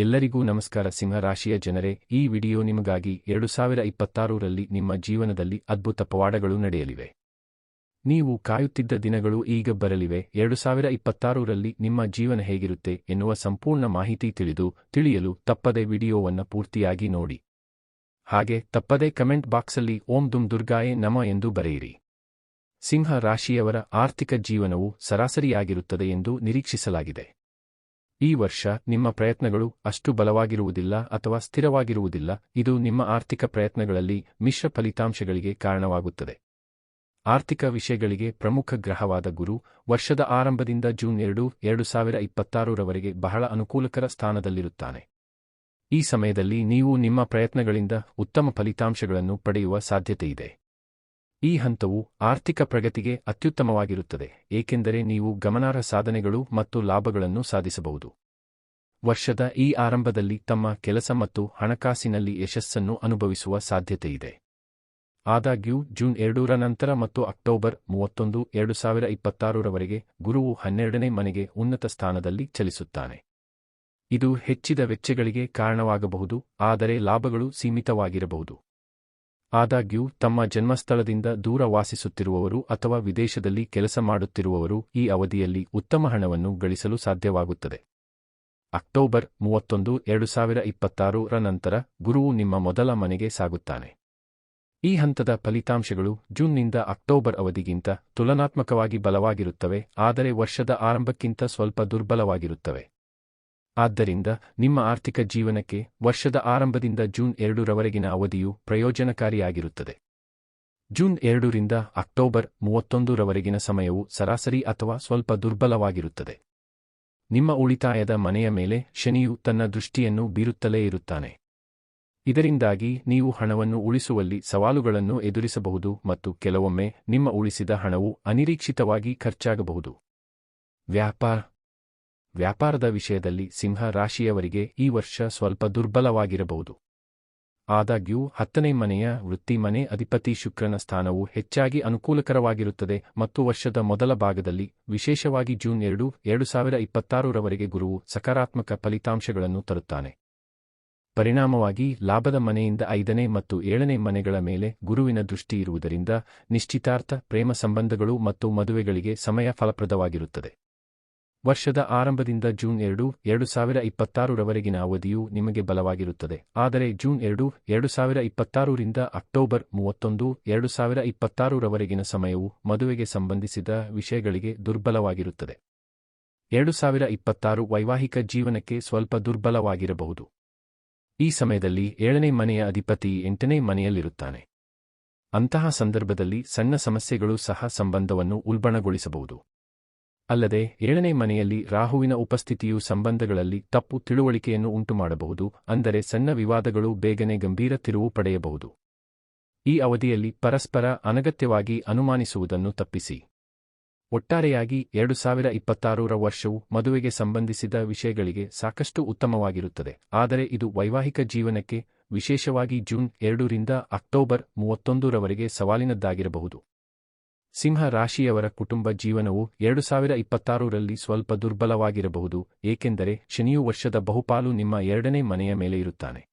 ಎಲ್ಲರಿಗೂ ನಮಸ್ಕಾರ ಸಿಂಹ ರಾಶಿಯ ಜನರೇ, ಈ ವಿಡಿಯೋ ನಿಮಗಾಗಿ ಎರಡು ಸಾವಿರ ಇಪ್ಪತ್ತಾರರಲ್ಲಿ ನಿಮ್ಮ ಜೀವನದಲ್ಲಿ ಅದ್ಭುತ ಪವಾಡಗಳು ನಡೆಯಲಿವೆ. ನೀವು ಕಾಯುತ್ತಿದ್ದ ದಿನಗಳು ಈಗ ಬರಲಿವೆ ಎರಡು ಸಾವಿರ ಇಪ್ಪತ್ತಾರರಲ್ಲಿ ನಿಮ್ಮ ಜೀವನ ಹೇಗಿರುತ್ತೆ ಎನ್ನುವ ಸಂಪೂರ್ಣ ಮಾಹಿತಿ ತಿಳಿದು, ತಿಳಿಯಲು ತಪ್ಪದೆ ವಿಡಿಯೋವನ್ನು ಪೂರ್ತಿಯಾಗಿ ನೋಡಿ. ಹಾಗೆ ತಪ್ಪದೆ ಕಮೆಂಟ್ ಬಾಕ್ಸಲ್ಲಿ ಓಂ ದುಂ ದುರ್ಗಾಯೇ ನಮ ಎಂದು ಬರೆಯಿರಿ. ಸಿಂಹ ರಾಶಿಯವರ ಆರ್ಥಿಕ ಜೀವನವು ಸರಾಸರಿಯಾಗಿರುತ್ತದೆ ಎಂದು ನಿರೀಕ್ಷಿಸಲಾಗಿದೆ. ಈ ವರ್ಷ ನಿಮ್ಮ ಪ್ರಯತ್ನಗಳು ಅಷ್ಟು ಬಲವಾಗಿರುವುದಿಲ್ಲ ಅಥವಾ ಸ್ಥಿರವಾಗಿರುವುದಿಲ್ಲ, ಇದು ನಿಮ್ಮ ಆರ್ಥಿಕ ಪ್ರಯತ್ನಗಳಲ್ಲಿ ಮಿಶ್ರ ಫಲಿತಾಂಶಗಳಿಗೆ ಕಾರಣವಾಗುತ್ತದೆ. ಆರ್ಥಿಕ ವಿಷಯಗಳಿಗೆ ಪ್ರಮುಖ ಗ್ರಹವಾದ ಗುರು ವರ್ಷದ ಆರಂಭದಿಂದ ಜೂನ್ ಎರಡು ಎರಡು ಸಾವಿರ ಇಪ್ಪತ್ತಾರರವರೆಗೆ ಬಹಳ ಅನುಕೂಲಕರ ಸ್ಥಾನದಲ್ಲಿರುತ್ತಾನೆ. ಈ ಸಮಯದಲ್ಲಿ ನೀವು ನಿಮ್ಮ ಪ್ರಯತ್ನಗಳಿಂದ ಉತ್ತಮ ಫಲಿತಾಂಶಗಳನ್ನು ಪಡೆಯುವ ಸಾಧ್ಯತೆಯಿದೆ. ಈ ಹಂತವು ಆರ್ಥಿಕ ಪ್ರಗತಿಗೆ ಅತ್ಯುತ್ತಮವಾಗಿರುತ್ತದೆ, ಏಕೆಂದರೆ ನೀವು ಗಮನಾರ್ಹ ಸಾಧನೆಗಳು ಮತ್ತು ಲಾಭಗಳನ್ನು ಸಾಧಿಸಬಹುದು. ವರ್ಷದ ಈ ಆರಂಭದಲ್ಲಿ ತಮ್ಮ ಕೆಲಸ ಮತ್ತು ಹಣಕಾಸಿನಲ್ಲಿ ಯಶಸ್ಸನ್ನು ಅನುಭವಿಸುವ ಸಾಧ್ಯತೆಯಿದೆ. ಆದಾಗ್ಯೂ, ಜೂನ್ ಎರಡೂರ ನಂತರ ಮತ್ತು ಅಕ್ಟೋಬರ್ ಮೂವತ್ತೊಂದು ಎರಡು ಸಾವಿರ ಇಪ್ಪತ್ತಾರರವರೆಗೆ ಗುರುವು ಹನ್ನೆರಡನೇ ಮನೆಗೆ ಉನ್ನತ ಸ್ಥಾನದಲ್ಲಿ ಚಲಿಸುತ್ತಾನೆ. ಇದು ಹೆಚ್ಚಿದ ವೆಚ್ಚಗಳಿಗೆ ಕಾರಣವಾಗಬಹುದು, ಆದರೆ ಲಾಭಗಳು ಸೀಮಿತವಾಗಿರಬಹುದು. ಆದಾಗ್ಯೂ, ತಮ್ಮ ಜನ್ಮಸ್ಥಳದಿಂದ ದೂರ ವಾಸಿಸುತ್ತಿರುವವರು ಅಥವಾ ವಿದೇಶದಲ್ಲಿ ಕೆಲಸ ಮಾಡುತ್ತಿರುವವರು ಈ ಅವಧಿಯಲ್ಲಿ ಉತ್ತಮ ಹಣವನ್ನು ಗಳಿಸಲು ಸಾಧ್ಯವಾಗುತ್ತದೆ. ಅಕ್ಟೋಬರ್ ಮೂವತ್ತೊಂದು, ಎರಡು ಸಾವಿರ ಇಪ್ಪತ್ತಾರರ ನಂತರ ಗುರುವು ನಿಮ್ಮ ಮೊದಲ ಮನೆಗೆ ಸಾಗುತ್ತಾನೆ. ಈ ಹಂತದ ಫಲಿತಾಂಶಗಳು ಜೂನ್ನಿಂದ ಅಕ್ಟೋಬರ್ ಅವಧಿಗಿಂತ ತುಲನಾತ್ಮಕವಾಗಿ ಬಲವಾಗಿರುತ್ತವೆ, ಆದರೆ ವರ್ಷದ ಆರಂಭಕ್ಕಿಂತ ಸ್ವಲ್ಪ ದುರ್ಬಲವಾಗಿರುತ್ತವೆ. ಆದ್ದರಿಂದ ನಿಮ್ಮ ಆರ್ಥಿಕ ಜೀವನಕ್ಕೆ ವರ್ಷದ ಆರಂಭದಿಂದ ಜೂನ್ ಎರಡರವರೆಗಿನ ಅವಧಿಯು ಪ್ರಯೋಜನಕಾರಿಯಾಗಿರುತ್ತದೆ. ಜೂನ್ ಎರಡರಿಂದ ಅಕ್ಟೋಬರ್ ಮೂವತ್ತೊಂದರವರೆಗಿನ ಸಮಯವು ಸರಾಸರಿ ಅಥವಾ ಸ್ವಲ್ಪ ದುರ್ಬಲವಾಗಿರುತ್ತದೆ. ನಿಮ್ಮ ಉಳಿತಾಯದ ಮನೆಯ ಮೇಲೆ ಶನಿಯು ತನ್ನ ದೃಷ್ಟಿಯನ್ನು ಬೀರುತ್ತಲೇ ಇರುತ್ತಾನೆ. ಇದರಿಂದಾಗಿ ನೀವು ಹಣವನ್ನು ಉಳಿಸುವಲ್ಲಿ ಸವಾಲುಗಳನ್ನು ಎದುರಿಸಬಹುದು ಮತ್ತು ಕೆಲವೊಮ್ಮೆ ನಿಮ್ಮ ಉಳಿಸಿದ ಹಣವು ಅನಿರೀಕ್ಷಿತವಾಗಿ ಖರ್ಚಾಗಬಹುದು. ವ್ಯಾಪಾರ ವ್ಯಾಪಾರದ ವಿಷಯದಲ್ಲಿ ಸಿಂಹ ರಾಶಿಯವರಿಗೆ ಈ ವರ್ಷ ಸ್ವಲ್ಪ ದುರ್ಬಲವಾಗಿರಬಹುದು. ಆದಾಗ್ಯೂ, ಹತ್ತನೇ ಮನೆಯ ವೃತ್ತಿ ಮನೆ ಅಧಿಪತಿ ಶುಕ್ರನ ಸ್ಥಾನವು ಹೆಚ್ಚಾಗಿ ಅನುಕೂಲಕರವಾಗಿರುತ್ತದೆ ಮತ್ತು ವರ್ಷದ ಮೊದಲ ಭಾಗದಲ್ಲಿ, ವಿಶೇಷವಾಗಿ ಜೂನ್ ಎರಡು ಎರಡು ಸಾವಿರ ಇಪ್ಪತ್ತಾರರವರೆಗೆ ಗುರುವು ಸಕಾರಾತ್ಮಕ ಫಲಿತಾಂಶಗಳನ್ನು ತರುತ್ತಾನೆ. ಪರಿಣಾಮವಾಗಿ, ಲಾಭದ ಮನೆಯಿಂದ ಐದನೇ ಮತ್ತು ಏಳನೇ ಮನೆಗಳ ಮೇಲೆ ಗುರುವಿನ ದೃಷ್ಟಿ ಇರುವುದರಿಂದ ನಿಶ್ಚಿತಾರ್ಥ ಪ್ರೇಮ ಸಂಬಂಧಗಳು ಮತ್ತು ಮದುವೆಗಳಿಗೆ ಸಮಯ ಫಲಪ್ರದವಾಗಿರುತ್ತದೆ. ವರ್ಷದ ಆರಂಭದಿಂದ ಜೂನ್ ಎರಡು ಎರಡು ಸಾವಿರ ಇಪ್ಪತ್ತಾರರವರೆಗಿನ ಅವಧಿಯು ನಿಮಗೆ ಬಲವಾಗಿರುತ್ತದೆ. ಆದರೆ ಜೂನ್ ಎರಡು ಎರಡು ಸಾವಿರ ಇಪ್ಪತ್ತಾರರಿಂದ ಅಕ್ಟೋಬರ್ ಮೂವತ್ತೊಂದು, ಎರಡು ಸಾವಿರ ಇಪ್ಪತ್ತಾರರವರೆಗಿನ ಸಮಯವು ಮದುವೆಗೆ ಸಂಬಂಧಿಸಿದ ವಿಷಯಗಳಿಗೆ ದುರ್ಬಲವಾಗಿರುತ್ತದೆ. ಎರಡು ಸಾವಿರ ಇಪ್ಪತ್ತಾರು ವೈವಾಹಿಕ ಜೀವನಕ್ಕೆ ಸ್ವಲ್ಪ ದುರ್ಬಲವಾಗಿರಬಹುದು. ಈ ಸಮಯದಲ್ಲಿ ಏಳನೇ ಮನೆಯ ಅಧಿಪತಿ ಎಂಟನೇ ಮನೆಯಲ್ಲಿರುತ್ತಾನೆ. ಅಂತಹ ಸಂದರ್ಭದಲ್ಲಿ ಸಣ್ಣ ಸಮಸ್ಯೆಗಳು ಸಹ ಸಂಬಂಧವನ್ನು ಉಲ್ಬಣಗೊಳಿಸಬಹುದು. ಅಲ್ಲದೆ ಏಳನೇ ಮನೆಯಲ್ಲಿ ರಾಹುವಿನ ಉಪಸ್ಥಿತಿಯು ಸಂಬಂಧಗಳಲ್ಲಿ ತಪ್ಪು ತಿಳುವಳಿಕೆಯನ್ನು ಉಂಟುಮಾಡಬಹುದು, ಅಂದರೆ ಸಣ್ಣ ವಿವಾದಗಳು ಬೇಗನೆ ಗಂಭೀರ ತಿರುವು ಪಡೆಯಬಹುದು. ಈ ಅವಧಿಯಲ್ಲಿ ಪರಸ್ಪರ ಅನಗತ್ಯವಾಗಿ ಅನುಮಾನಿಸುವುದನ್ನು ತಪ್ಪಿಸಿ. ಒಟ್ಟಾರೆಯಾಗಿ ಎರಡು ಸಾವಿರ ಇಪ್ಪತ್ತಾರರ ವರ್ಷವು ಮದುವೆಗೆ ಸಂಬಂಧಿಸಿದ ವಿಷಯಗಳಿಗೆ ಸಾಕಷ್ಟು ಉತ್ತಮವಾಗಿರುತ್ತದೆ, ಆದರೆ ಇದು ವೈವಾಹಿಕ ಜೀವನಕ್ಕೆ, ವಿಶೇಷವಾಗಿ ಜೂನ್ ಎರಡರಿಂದ ಅಕ್ಟೋಬರ್ ಮೂವತ್ತೊಂದರವರೆಗೆ ಸವಾಲಿನದ್ದಾಗಿರಬಹುದು. ಸಿಂಹ ರಾಶಿಯವರ ಕುಟುಂಬ ಜೀವನವು ಎರಡು ಸಾವಿರ ಇಪ್ಪತ್ತಾರರಲ್ಲಿ ಸ್ವಲ್ಪ ದುರ್ಬಲವಾಗಿರಬಹುದು, ಏಕೆಂದರೆ ಶನಿಯು ವರ್ಷದ ಬಹುಪಾಲು ನಿಮ್ಮ ಎರಡನೇ ಮನೆಯ ಮೇಲೆ ಇರುತ್ತಾನೆ.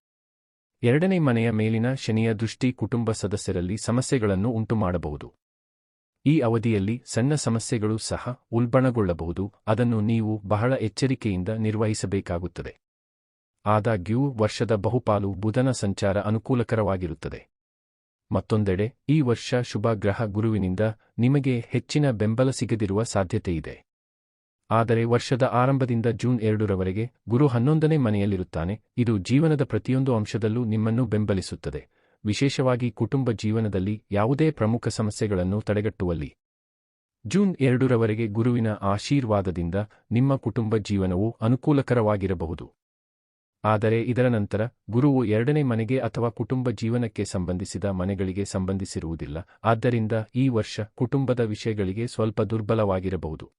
ಎರಡನೇ ಮನೆಯ ಮೇಲಿನ ಶನಿಯ ದೃಷ್ಟಿ ಕುಟುಂಬ ಸದಸ್ಯರಲ್ಲಿ ಸಮಸ್ಯೆಗಳನ್ನು ಉಂಟುಮಾಡಬಹುದು. ಈ ಅವಧಿಯಲ್ಲಿ ಸಣ್ಣ ಸಮಸ್ಯೆಗಳು ಸಹ ಉಲ್ಬಣಗೊಳ್ಳಬಹುದು, ಅದನ್ನು ನೀವು ಬಹಳ ಎಚ್ಚರಿಕೆಯಿಂದ ನಿರ್ವಹಿಸಬೇಕಾಗುತ್ತದೆ. ಆದಾಗ್ಯೂ, ವರ್ಷದ ಬಹುಪಾಲು ಬುಧನ ಸಂಚಾರ ಅನುಕೂಲಕರವಾಗಿರುತ್ತದೆ. ಮತ್ತೊಂದೆಡೆ, ಈ ವರ್ಷ ಶುಭ ಗ್ರಹ ಗುರುವಿನಿಂದ ನಿಮಗೆ ಹೆಚ್ಚಿನ ಬೆಂಬಲ ಸಿಗದಿರುವ ಸಾಧ್ಯತೆಯಿದೆ. ಆದರೆ ವರ್ಷದ ಆರಂಭದಿಂದ ಜೂನ್ ಎರಡರವರೆಗೆ ಗುರು ಹನ್ನೊಂದನೇ ಮನೆಯಲ್ಲಿರುತ್ತಾನೆ. ಇದು ಜೀವನದ ಪ್ರತಿಯೊಂದು ಅಂಶದಲ್ಲೂ ನಿಮ್ಮನ್ನು ಬೆಂಬಲಿಸುತ್ತದೆ. ವಿಶೇಷವಾಗಿ ಕುಟುಂಬ ಜೀವನದಲ್ಲಿ ಯಾವುದೇ ಪ್ರಮುಖ ಸಮಸ್ಯೆಗಳನ್ನು ತಡೆಗಟ್ಟುವಲ್ಲಿ. ಜೂನ್ ಎರಡರವರೆಗೆ ಗುರುವಿನ ಆಶೀರ್ವಾದದಿಂದ ನಿಮ್ಮ ಕುಟುಂಬ ಜೀವನವು ಅನುಕೂಲಕರವಾಗಿರಬಹುದು. ಆದರೆ ಇದರ ನಂತರ ಗುರುವು ಎರಡನೇ ಮನೆಗೆ ಅಥವಾ ಕುಟುಂಬ ಜೀವನಕ್ಕೆ ಸಂಬಂಧಿಸಿದ ಮನೆಗಳಿಗೆ ಸಂಬಂಧಿಸಿರುವುದಿಲ್ಲ. ಆದ್ದರಿಂದ ಈ ವರ್ಷ ಕುಟುಂಬದ ವಿಷಯಗಳಿಗೆ ಸ್ವಲ್ಪ ದುರ್ಬಲವಾಗಿರಬಹುದು.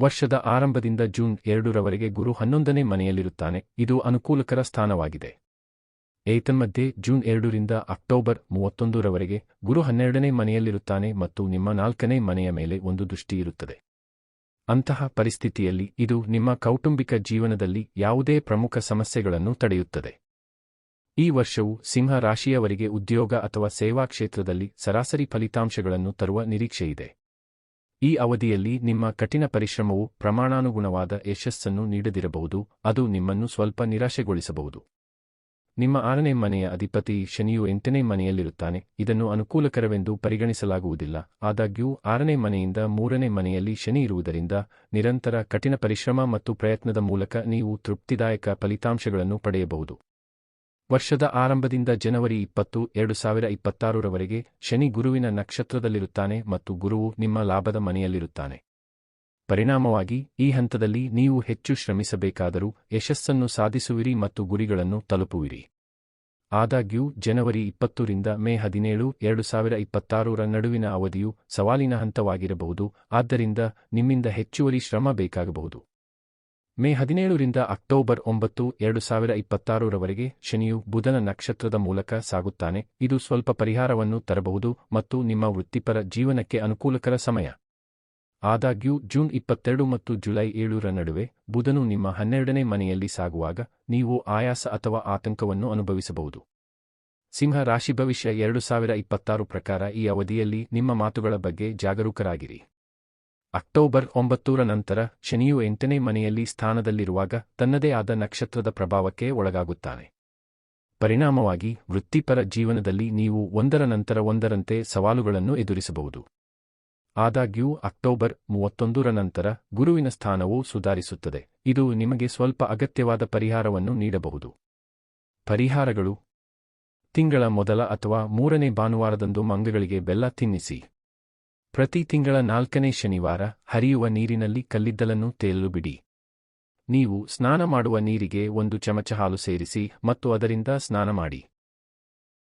ವರ್ಷದ ಆರಂಭದಿಂದ ಜೂನ್ ಎರಡರವರೆಗೆ ಗುರು ಹನ್ನೊಂದನೇ ಮನೆಯಲ್ಲಿರುತ್ತಾನೆ. ಇದು ಅನುಕೂಲಕರ ಸ್ಥಾನವಾಗಿದೆ. ಏತನ್ಮಧ್ಯೆ ಜೂನ್ ಎರಡರಿಂದ ಅಕ್ಟೋಬರ್ ಮೂವತ್ತೊಂದರವರೆಗೆ ಗುರು ಹನ್ನೆರಡನೇ ಮನೆಯಲ್ಲಿರುತ್ತಾನೆ ಮತ್ತು ನಿಮ್ಮ ನಾಲ್ಕನೇ ಮನೆಯ ಮೇಲೆ ಒಂದು ದೃಷ್ಟಿ ಇರುತ್ತದೆ ಅಂತಹ ಪರಿಸ್ಥಿತಿಯಲ್ಲಿ ಇದು ನಿಮ್ಮ ಕೌಟುಂಬಿಕ ಜೀವನದಲ್ಲಿ ಯಾವುದೇ ಪ್ರಮುಖ ಸಮಸ್ಯೆಗಳನ್ನು ತಡೆಯುತ್ತದೆ. ಈ ವರ್ಷವು ಸಿಂಹ ರಾಶಿಯವರಿಗೆ ಉದ್ಯೋಗ ಅಥವಾ ಸೇವಾ ಕ್ಷೇತ್ರದಲ್ಲಿ ಸರಾಸರಿ ಫಲಿತಾಂಶಗಳನ್ನು ತರುವ ನಿರೀಕ್ಷೆಯಿದೆ. ಈ ಅವಧಿಯಲ್ಲಿ ನಿಮ್ಮ ಕಠಿಣ ಪರಿಶ್ರಮವು ಪ್ರಮಾಣಾನುಗುಣವಾದ ಯಶಸ್ಸನ್ನು ನೀಡದಿರಬಹುದು, ಅದು ನಿಮ್ಮನ್ನು ಸ್ವಲ್ಪ ನಿರಾಶೆಗೊಳಿಸಬಹುದು. ನಿಮ್ಮ ಆರನೇ ಮನೆಯ ಅಧಿಪತಿ ಶನಿಯು ಎಂಟನೇ ಮನೆಯಲ್ಲಿರುತ್ತಾನೆ. ಇದನ್ನು ಅನುಕೂಲಕರವೆಂದು ಪರಿಗಣಿಸಲಾಗುವುದಿಲ್ಲ. ಆದಾಗ್ಯೂ, ಆರನೇ ಮನೆಯಿಂದ ಮೂರನೇ ಮನೆಯಲ್ಲಿ ಶನಿ ಇರುವುದರಿಂದ ನಿರಂತರ ಕಠಿಣ ಪರಿಶ್ರಮ ಮತ್ತು ಪ್ರಯತ್ನದ ಮೂಲಕ ನೀವು ತೃಪ್ತಿದಾಯಕ ಫಲಿತಾಂಶಗಳನ್ನು ಪಡೆಯಬಹುದು. ವರ್ಷದ ಆರಂಭದಿಂದ ಜನವರಿ ಇಪ್ಪತ್ತು, ಎರಡು ಸಾವಿರ ಇಪ್ಪತ್ತಾರರವರೆಗೆ ಶನಿ ಗುರುವಿನ ನಕ್ಷತ್ರದಲ್ಲಿರುತ್ತಾನೆ ಮತ್ತು ಗುರುವು ನಿಮ್ಮ ಲಾಭದ ಮನೆಯಲ್ಲಿರುತ್ತಾನೆ. ಪರಿಣಾಮವಾಗಿ ಈ ಹಂತದಲ್ಲಿ ನೀವು ಹೆಚ್ಚು ಶ್ರಮಿಸಬೇಕಾದರೂ ಯಶಸ್ಸನ್ನು ಸಾಧಿಸುವಿರಿ ಮತ್ತು ಗುರಿಗಳನ್ನು ತಲುಪುವಿರಿ. ಆದಾಗ್ಯೂ, ಜನವರಿ ಇಪ್ಪತ್ತರಿಂದ ಮೇ ಹದಿನೇಳು ಎರಡು ಸಾವಿರ ಇಪ್ಪತ್ತಾರರ ನಡುವಿನ ಅವಧಿಯು ಸವಾಲಿನ ಹಂತವಾಗಿರಬಹುದು, ಆದ್ದರಿಂದ ನಿಮ್ಮಿಂದ ಹೆಚ್ಚುವರಿ ಶ್ರಮ ಬೇಕಾಗಬಹುದು. ಮೇ ಹದಿನೇಳರಿಂದ ಅಕ್ಟೋಬರ್ ಒಂಬತ್ತು ಎರಡು ಸಾವಿರ ಇಪ್ಪತ್ತಾರರವರೆಗೆ ಶನಿಯು ಬುಧನ ನಕ್ಷತ್ರದ ಮೂಲಕ ಸಾಗುತ್ತಾನೆ. ಇದು ಸ್ವಲ್ಪ ಪರಿಹಾರವನ್ನು ತರಬಹುದು ಮತ್ತು ನಿಮ್ಮ ವೃತ್ತಿಪರ ಜೀವನಕ್ಕೆ ಅನುಕೂಲಕರ ಸಮಯ. ಆದಾಗ್ಯೂ ಜೂನ್ ಇಪ್ಪತ್ತೆರಡು ಮತ್ತು ಜುಲೈ ಏಳರ ನಡುವೆ ಬುಧನು ನಿಮ್ಮ ಹನ್ನೆರಡನೇ ಮನೆಯಲ್ಲಿ ಸಾಗುವಾಗ ನೀವು ಆಯಾಸ ಅಥವಾ ಆತಂಕವನ್ನು ಅನುಭವಿಸಬಹುದು. ಸಿಂಹ ರಾಶಿ ಭವಿಷ್ಯ ಎರಡು ಸಾವಿರ ಇಪ್ಪತ್ತಾರು ಪ್ರಕಾರ ಈ ಅವಧಿಯಲ್ಲಿ ನಿಮ್ಮ ಮಾತುಗಳ ಬಗ್ಗೆ ಜಾಗರೂಕರಾಗಿರಿ. ಅಕ್ಟೋಬರ್ ಒಂಬತ್ತೂರ ನಂತರ ಶನಿಯು ಎಂಟನೇ ಮನೆಯಲ್ಲಿ ಸ್ಥಾನದಲ್ಲಿರುವಾಗ ತನ್ನದೇ ಆದ ನಕ್ಷತ್ರದ ಪ್ರಭಾವಕ್ಕೆ ಒಳಗಾಗುತ್ತಾನೆ. ಪರಿಣಾಮವಾಗಿ ವೃತ್ತಿಪರ ಜೀವನದಲ್ಲಿ ನೀವು ಒಂದರ ನಂತರ ಒಂದರಂತೆ ಸವಾಲುಗಳನ್ನು ಎದುರಿಸಬಹುದು. ಆದಾಗ್ಯೂ ಅಕ್ಟೋಬರ್ ಮೂವತ್ತೊಂದರ ನಂತರ ಗುರುವಿನ ಸ್ಥಾನವು ಸುಧಾರಿಸುತ್ತದೆ. ಇದು ನಿಮಗೆ ಸ್ವಲ್ಪ ಅಗತ್ಯವಾದ ಪರಿಹಾರವನ್ನು ನೀಡಬಹುದು. ಪರಿಹಾರಗಳು. ತಿಂಗಳ ಮೊದಲ ಅಥವಾ ಮೂರನೇ ಭಾನುವಾರದಂದು ಮಂಗಗಳಿಗೆ ಬೆಲ್ಲ ತಿನ್ನಿಸಿ. ಪ್ರತಿ ತಿಂಗಳ ನಾಲ್ಕನೇ ಶನಿವಾರ ಹರಿಯುವ ನೀರಿನಲ್ಲಿ ಕಲ್ಲಿದ್ದಲನ್ನು ತೇಲಲು ಬಿಡಿ ನೀವು ಸ್ನಾನ ಮಾಡುವ ನೀರಿಗೆ ಒಂದು ಚಮಚ ಹಾಲು ಸೇರಿಸಿ ಮತ್ತು ಅದರಿಂದ ಸ್ನಾನ ಮಾಡಿ.